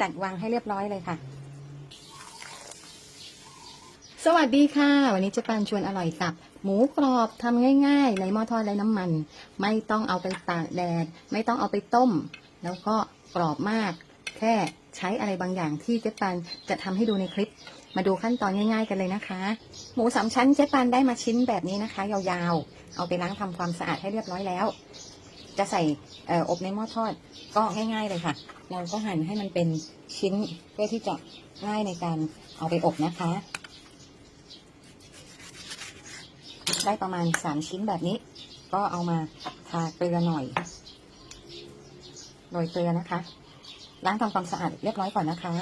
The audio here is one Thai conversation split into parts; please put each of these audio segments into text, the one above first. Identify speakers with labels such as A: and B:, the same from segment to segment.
A: จัดวางให้เรียบร้อยเลยค่ะ สวัสดีค่ะ วันนี้เจะปันชวนอร่อยสับ หมูกรอบทำง่าย ๆ ในหม้อทอดไร้น้ำมัน ไม่ต้องเอาไปตากแดด ไม่ต้องเอาไปต้ม แล้วก็กรอบมาก แค่ใช้อะไรบางอย่างที่เจ๊ปันจะทำให้ดูในคลิป มาดูขั้นตอนง่าย ๆ กันเลยนะคะ หมูสามชั้นเจ๊ปันได้มาชิ้นแบบนี้นะคะ ยาวๆ เอาไปล้างทำความสะอาดให้เรียบร้อยแล้ว จะใส่เอ่ออบในหม้อทอดก็ง่ายๆเลยค่ะ เราก็หั่นให้มันเป็นชิ้นเพื่อที่จะง่ายในการเอาไปอบนะคะ ได้ประมาณสามชิ้นแบบนี้ ก็เอามาทาเกลือหน่อยโรยเกลือนะคะล้างทำความสะอาดเรียบร้อยก่อนนะคะ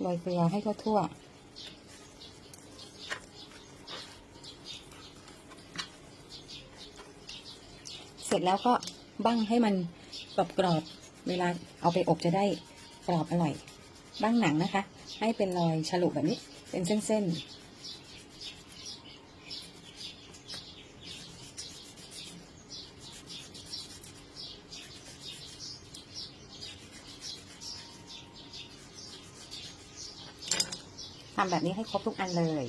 A: โรยเกลือให้ทั่วๆ เสร็จแล้วก็บั้งให้มันกรอบๆเวลาเอาไปอบจะได้กรอบอร่อย บั้งหนังนะคะ ให้เป็นรอยฉลุแบบนี้ เป็นเส้นๆทำแบบนี้ให้ครบทุกอันเลย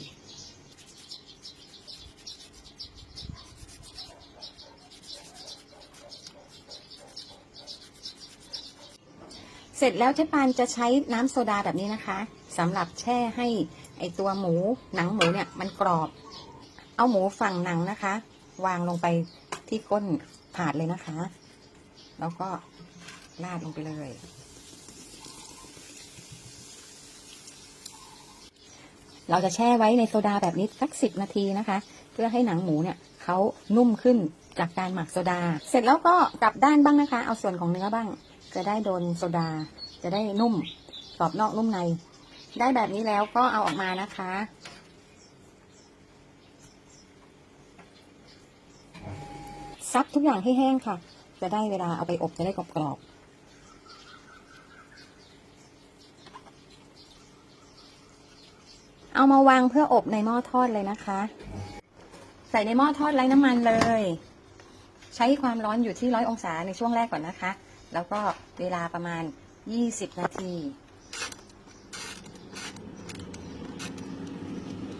A: เสร็จแล้วเจ๊ปานจะใช้น้ำโซดาแบบนี้นะคะสำหรับแช่ให้ไอตัวหมูหนังหมูเนี่ยมันกรอบ เอาหมูฝั่งหนังนะคะ วางลงไปที่ก้นถาดเลยนะคะ แล้วก็ราดลงไปเลย เราจะแช่ไว้ในโซดาแบบนี้สักสิบนาทีนะคะ เพื่อให้หนังหมูเนี่ยเขานุ่มขึ้นจากการหมักโซดา เสร็จแล้วก็กลับด้านบ้างนะคะ เอาส่วนของเนื้อบ้าง จะได้โดนโซดา จะได้นุ่มกรอบนอกนุ่มใน ได้แบบนี้แล้วก็เอาออกมานะคะ ซับทุกอย่างให้แห้งค่ะ จะได้เวลาเอาไปอบจะได้กรอบๆเอามาวางเพื่ออบในหม้อทอดเลยนะคะ ใส่ในหม้อทอดไร้น้ำมันเลย ใช้ความร้อนอยู่ที่ร้อยองศาในช่วงแรกก่อนนะคะ แล้วก็เวลาประมาณ 20 นาที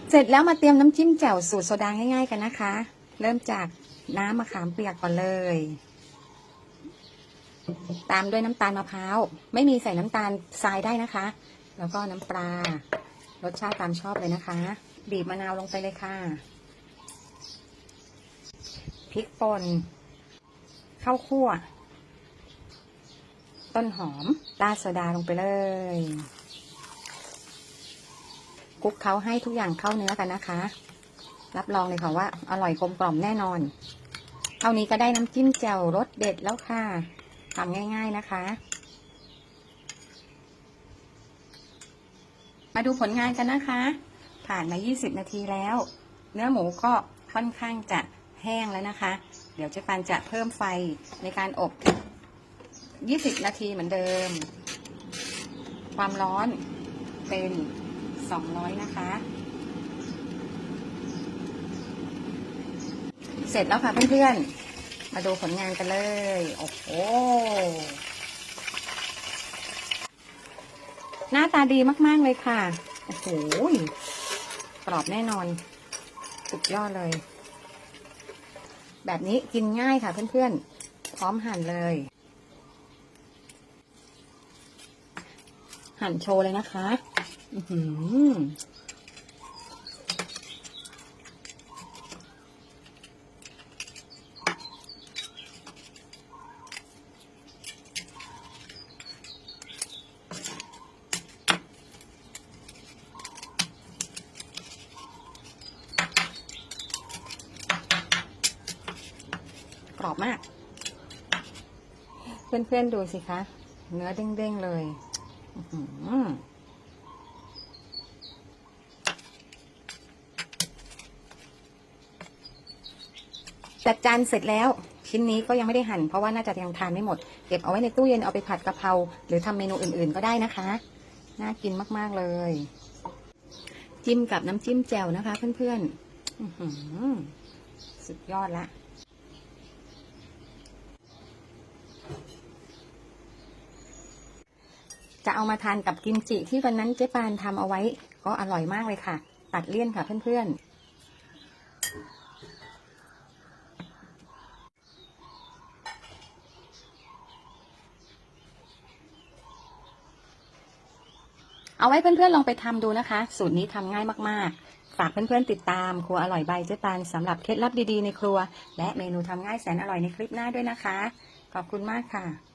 A: เสร็จแล้วมาเตรียมน้ำจิ้มแจ่วสูตรโซดาง่าย ๆ กันนะคะ เริ่มจากน้ำมะขามเปียกก่อนเลย ตามด้วยน้ำตาลมะพร้าว ไม่มีใส่น้ำตาลทรายได้นะคะ แล้วก็น้ำปลารสชาติตามชอบเลยนะคะ บีบมะนาวลงไปเลยค่ะพริกป่นข้าวคั่ว ต้นหอมราดโซดาลงไปเลยคลุกเคล้าให้ทุกอย่างเข้าเนื้อกันนะคะ รับรองเลยค่ะว่า อร่อยกลมกล่อมแน่นอน เท่านี้ก็ได้น้ำจิ้มแจ่วรสเด็ดแล้วค่ะทำง่าย ๆนะคะ มาดูผลงานกันนะคะ ผ่านมา 20 นาทีแล้ว เนื้อหมูก็ค่อนข้างจะแห้งแล้วนะคะ เดี๋ยวเจ๊ปันจะเพิ่มไฟในการอบ 20นาทีเหมือนเดิม ความร้อนเป็น200นะคะ เสร็จแล้วค่ะเพื่อนๆ มาดูผลงานกันเลย โอ้โห หน้าตาดีมากๆเลยค่ะ โอ้โหกรอบแน่นอน สุดยอดเลย แบบนี้กินง่ายค่ะเพื่อนๆ พร้อมหั่นเลย หั่นโชว์เลยนะคะ อือหือกรอบมาก เพื่อนๆดูสิคะ เนื้อเด้งๆเลย จัดจานเสร็จแล้ว ชิ้นนี้ก็ยังไม่ได้หั่นเพราะว่าน่าจะยังทานไม่หมด เก็บเอาไว้ในตู้เย็นเอาไปผัดกะเพราหรือทำเมนูอื่นๆก็ได้นะคะ น่ากินมากๆเลย จิ้มกับน้ำจิ้มแจ่วนะคะ เพื่อนๆสุดยอดละ จะเอามาทานกับกิมจิที่วันนั้นเจ๊ปานทำเอาไว้ ก็อร่อยมากเลยค่ะ ตัดเลี่ยนค่ะเพื่อนๆ เอาไว้เพื่อนๆลองไปทำดูนะคะ สูตรนี้ทำง่ายมากๆ ฝากเพื่อนๆติดตามครัวอร่อยใบเจ๊ปานสำหรับเคล็ดลับดีๆในครัว และเมนูทำง่ายแสนอร่อยในคลิปหน้าด้วยนะคะ ขอบคุณมากค่ะ